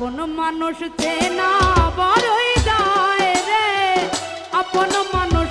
আপন মানুষ চেনা বড়ই যায় রে। আপন মানুষ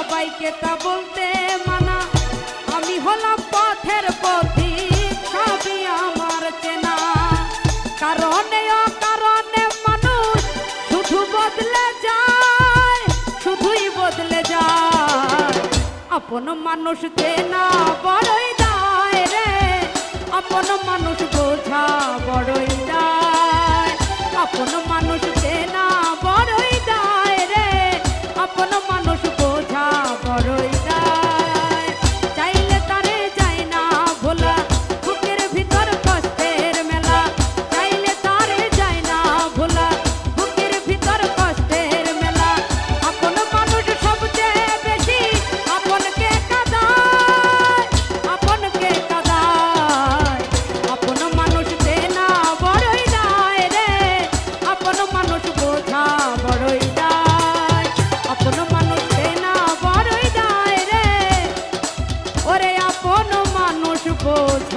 সবাইকে তা বলতে মানা। আমি হলাম পথের পথিক সবই আমার চেনা। কারণে কারণে মানুষ শুধু বদলে যায়, শুধুই বদলে যায়। আপন মানুষ চেনা বড়ই দায় রে। আপন মানুষ বোঝা বড়ই দায়। আপন মানুষ চেনা বড়ই amor